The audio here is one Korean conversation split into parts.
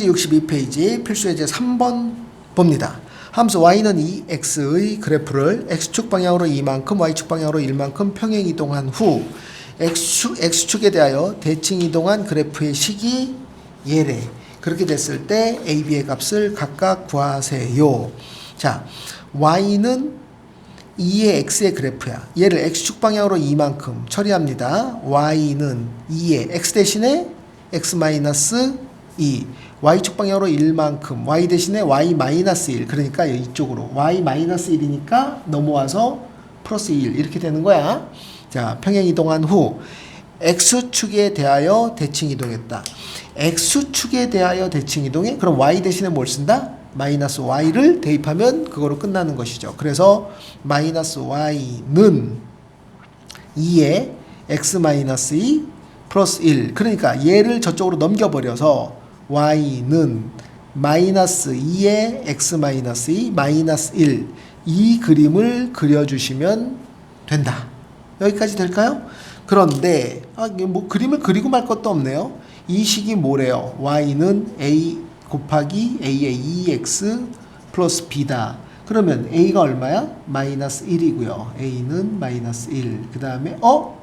페이지 62페이지 필수 예제 3번 봅니다. 함수 y는 2x의 그래프를 x축 방향으로 2만큼 y축 방향으로 1만큼 평행 이동한 후 x축, x축에 대하여 대칭 이동한 그래프의 식이 예래. 그렇게 됐을 때 a, b의 값을 각각 구하세요. 자, y는 2의 x의 그래프야. 얘를 x축 방향으로 2만큼 처리합니다. y는 2의 x 대신에 x 마이너스 2 y축 방향으로 1만큼 y 대신에 y 마이너스 1 그러니까 이쪽으로 y 마이너스 1이니까 넘어와서 플러스 1 이렇게 되는 거야. 자 평행 이동한 후 x축에 대하여 대칭 이동했다. x축에 대하여 대칭 이동해? 그럼 y 대신에 뭘 쓴다? 마이너스 y를 대입하면 그거로 끝나는 것이죠. 그래서 마이너스 y는 2에 x 마이너스 2 플러스 1 그러니까 얘를 저쪽으로 넘겨버려서 y는 마이너스 2에 x 마이너스 2 마이너스 1 이 그림을 그려주시면 된다. 여기까지 될까요? 그런데 아, 뭐 그림을 그리고 말 것도 없네요. 이 식이 뭐래요? y는 a 곱하기 a의 2x 플러스 b다. 그러면 a가 얼마야? 마이너스 1이고요. a는 마이너스 1. 그 다음에 어?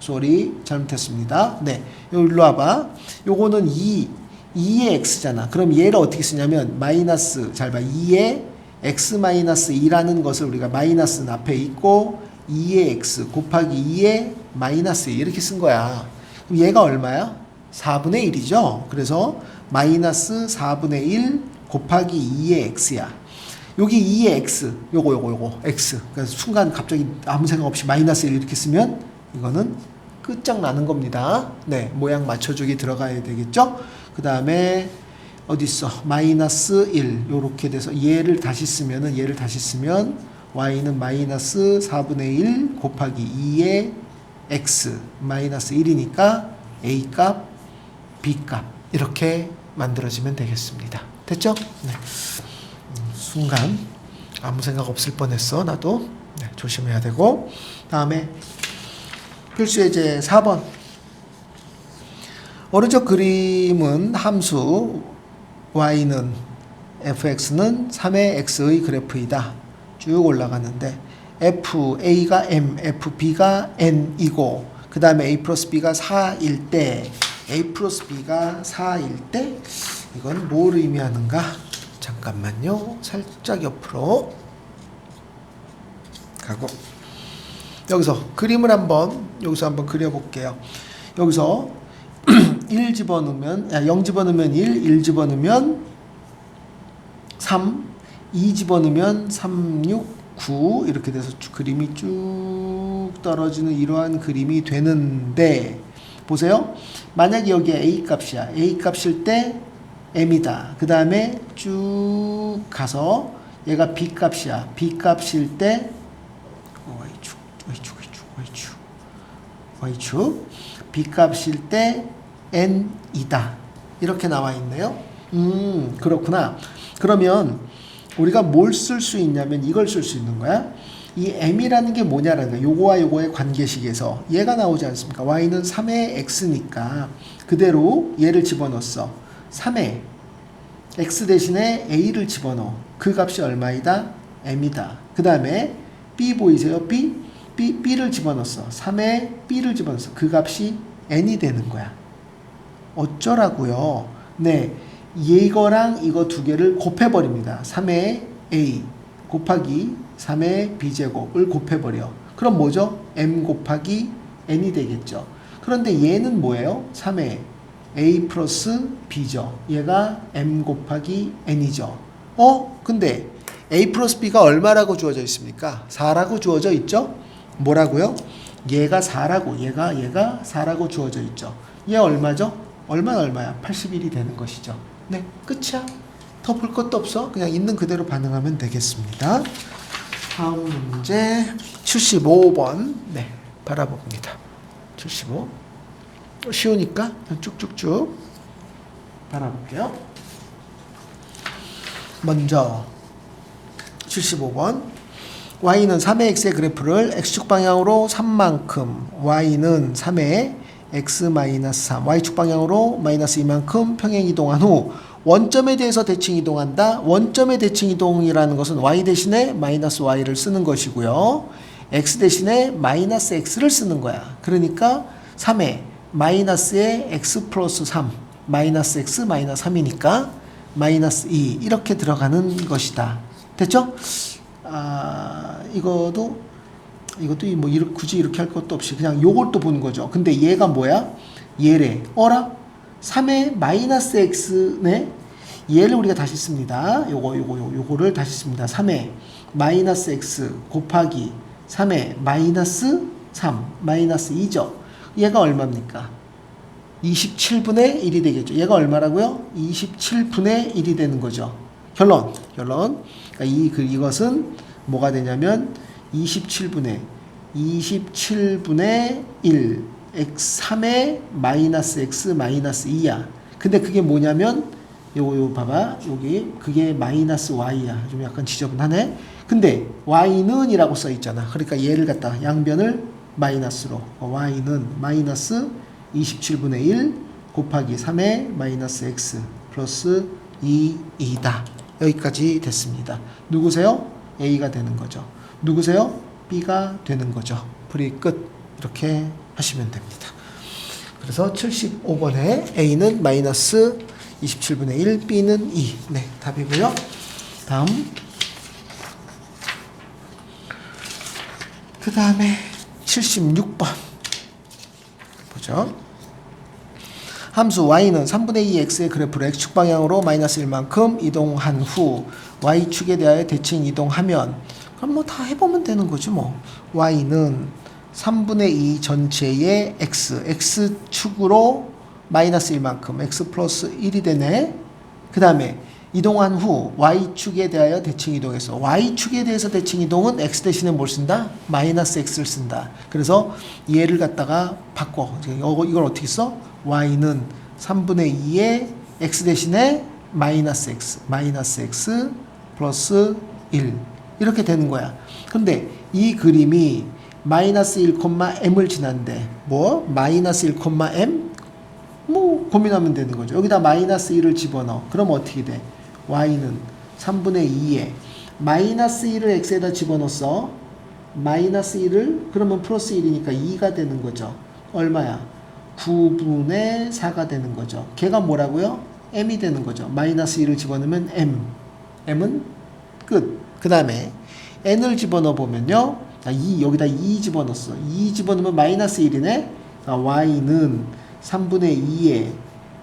쏘리 잘못했습니다. 네, 여기로 와봐. 요거는 2, 2의 x잖아. 그럼 얘를 어떻게 쓰냐면 마이너스 잘 봐. 2의 x 마이너스 2라는 것을 우리가 마이너스 앞에 있고 2의 x 곱하기 2의 마이너스 2 이렇게 쓴 거야. 그럼 얘가 얼마야? 4분의 1이죠. 그래서 마이너스 4분의 1 곱하기 2의 x야. 여기 2의 x, 요거 요거 요거 x. 그래서 순간 갑자기 아무 생각 없이 마이너스 1 이렇게 쓰면 이거는 끝장나는 겁니다. 네, 모양 맞춰주기 들어가야 되겠죠? 그 다음에 어디 있어? 마이너스 1 요렇게 돼서 얘를 다시 쓰면은 얘를 다시 쓰면 y는 마이너스 4분의 1 곱하기 2의 x 마이너스 1이니까 a 값, b 값 이렇게 만들어지면 되겠습니다. 됐죠? 네. 음, 순간 아무 생각 없을 뻔했어 나도 네, 조심해야 되고 다음에 필수 예제 4번 오른쪽 그림은 함수 y는 fx는 3의 x의 그래프이다. 쭉 올라가는데 fa가 m, fb가 n이고 그 다음에 a 플러스 b가 4일 때 a 플러스 b가 4일 때 이건 뭘 의미하는가? 잠깐만요. 살짝 옆으로 가고 여기서 그림을 한번 여기서 한번 그려볼게요. 여기서 1 집어넣으면 아, 0 집어넣으면 1, 1 집어넣으면 3, 2 집어넣으면 3, 6, 9 이렇게 돼서 쭉 그림이 쭉 떨어지는 이러한 그림이 되는데 보세요. 만약에 여기에 a 값이야. a 값일 때 m이다. 그 다음에 쭉 가서 얘가 b 값이야. b 값일 때 y축. b 값일 때 n이다. 이렇게 나와 있네요. 음, 그렇구나. 그러면 우리가 뭘 쓸 수 있냐면 이걸 쓸 수 있는 거야. 이 m이라는 게 뭐냐라는 거야. 요거와 요거의 관계식에서 얘가 나오지 않습니까? y는 3의 x니까 그대로 얘를 집어넣었어. 3의 x 대신에 a를 집어넣어. 그 값이 얼마이다? m이다. 그 다음에 b 보이세요? b? B, b를 집어넣었어. 3의 b를 집어넣었어. 그 값이 n이 되는 거야. 어쩌라고요? 네. 이거랑 이거 두 개를 곱해버립니다. 3의 a 곱하기 3의 b제곱을 곱해버려. 그럼 뭐죠? m 곱하기 n이 되겠죠. 그런데 얘는 뭐예요? 3의 a 플러스 b죠. 얘가 m 곱하기 n이죠. 어? 근데 a 플러스 b가 얼마라고 주어져 있습니까? 4라고 주어져 있죠? 뭐라고요? 얘가 4라고 얘가 얘가 4라고 주어져 있죠. 얘 얼마죠? 얼마나 얼마야? 81이 되는 것이죠. 네, 끝이야. 더 볼 것도 없어. 그냥 있는 그대로 반응하면 되겠습니다. 다음 문제 75번. 네, 바라봅니다. 75. 쉬우니까 그냥 쭉쭉쭉 바라볼게요. 먼저 75번. Y는 3의 x의 그래프를 x축 방향으로 3만큼, y는 3의 x 마이너스 3, y축 방향으로 마이너스 2만큼 평행 이동한 후 원점에 대해서 대칭 이동한다. 원점의 대칭 이동이라는 것은 y 대신에 마이너스 y를 쓰는 것이고요. x 대신에 마이너스 x를 쓰는 거야. 그러니까 3에 마이너스에 x 플러스 3 마이너스 x 마이너스 3이니까 마이너스 2 이렇게 들어가는 것이다. 됐죠? 아 이거도 이것도 뭐 이렇게 굳이 이렇게 할 것도 없이 그냥 또 보는 거죠. 근데 얘가 뭐야? 얘래. 어라? 3의 마이너스 x네. 얘를 우리가 다시 씁니다. 요거 요거 요 요거를 다시 씁니다. 3의 마이너스 x 곱하기 3의 마이너스 3 마이너스 2죠. 얘가 얼마입니까? 27분의 1이 되겠죠. 얘가 얼마라고요? 27분의 1이 되는 거죠. 결론. 결론. 그러니까 이, 그, 이것은 뭐가 되냐면 27분의 27분의 1 x 3의 마이너스 x 마이너스 2야. 근데 그게 뭐냐면 요거 요 봐봐. 여기 그게 마이너스 y야. 좀 약간 지저분하네. 근데 y는 이라고 써 있잖아. 그러니까 얘를 갖다 양변을 마이너스로 어, y는 마이너스 27분의 1 곱하기 3의 마이너스 x 플러스 2, 2다. 여기까지 됐습니다. 누구세요? a가 되는 거죠. 누구세요? b가 되는 거죠. 풀이 끝. 이렇게 하시면 됩니다. 그래서 75번에 a는 마이너스 27분의 1, b는 2. 네, 답이고요. 다음. 그 다음에 76번. 보죠. 함수 y는 3분의 2 x의 그래프를 x축 방향으로 마이너스 1만큼 이동한 후 y축에 대하여 대칭 이동하면 그럼 뭐 다 해보면 되는 거지 뭐. y는 3분의 2 전체의 x x축으로 마이너스 1만큼 x 플러스 1이 되네. 그 다음에 이동한 후 y축에 대하여 대칭 이동해서 y축에 대해서 대칭 이동은 x 대신에 뭘 쓴다? 마이너스 x를 쓴다. 그래서 얘를 갖다가 바꿔. 이걸 어떻게 써? y는 3분의 2의 x 대신에 마이너스 x, 마이너스 x 플러스 1 이렇게 되는 거야. 근데 이 그림이 마이너스 1,m을 지난데 뭐 마이너스 1,m 뭐 고민하면 되는 거죠. 여기다 마이너스 1을 집어넣어. 그럼 어떻게 돼? Y는 3분의 2에 마이너스 1을 x에다 집어넣었어. 마이너스 1을 그러면 플러스 1이니까 2가 되는 거죠. 얼마야? 9분의 4가 되는 거죠. 걔가 뭐라고요? m이 되는 거죠. 마이너스 1을 집어넣으면 m. m은 끝. 그 다음에 n을 집어넣어 보면요. 아, 2, 여기다 2 집어넣었어. 2 집어넣으면 마이너스 1이네. 아, y는 3분의 2에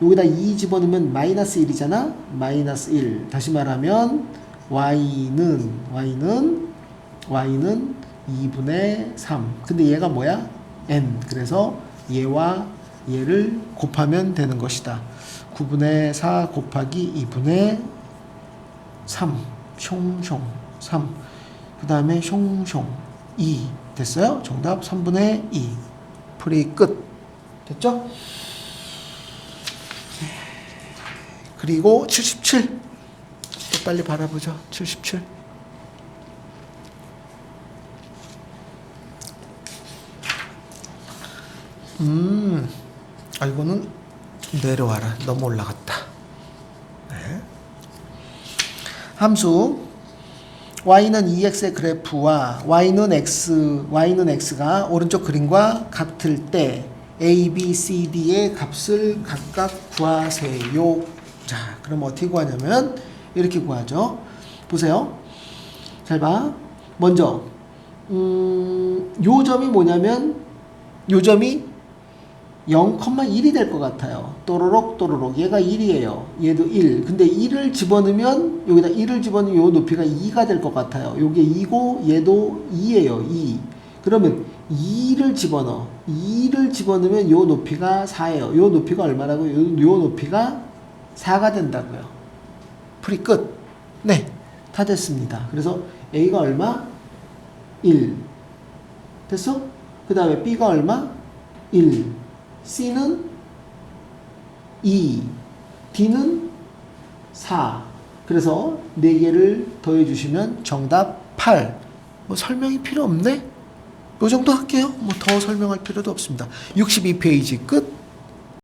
여기다 2 집어넣으면 마이너스 1이잖아. 마이너스 1. 다시 말하면 y는 y는 y는 2분의 3. 근데 얘가 뭐야? n. 그래서 얘와 얘를 곱하면 되는 것이다. 9분의 4 곱하기 2분의 3. 숑숑 3. 그 다음에 숑숑 2. 됐어요? 정답 3분의 2. 풀이 끝. 됐죠? 그리고 77. 또 빨리 바라보죠. 77. 음, 아, 이거는 좀 내려와라. 너무 올라갔다. 네. 함수 y는 2x의 그래프와 y는 x, y는 x가 오른쪽 그림과 같을 때 a, b, c, d의 값을 각각 구하세요. 자, 그럼 어떻게 구하냐면 이렇게 구하죠. 보세요. 잘 봐. 먼저 음, 요 점이 뭐냐면 요 점이 0,1이 될 것 같아요. 또로록 또로록 얘가 1이에요. 얘도 1. 근데 1을 집어넣으면 여기다 1을 집어넣으면 요 높이가 2가 될 것 같아요. 요게 2고 얘도 2예요. 2. 그러면 2를 집어넣어. 2를 집어넣으면 요 높이가 4예요. 요 높이가 얼마라고 요? 요, 요 높이가 4가 된다고요. 풀이 끝. 네. 다 됐습니다. 그래서 A가 얼마? 1. 됐어? 그 다음에 B가 얼마? 1. C는 2. D는 4. 그래서 4개를 더해 주시면 정답 8. 뭐 설명이 필요 없네? 요 정도 할게요. 뭐 더 설명할 필요도 없습니다. 62페이지 끝.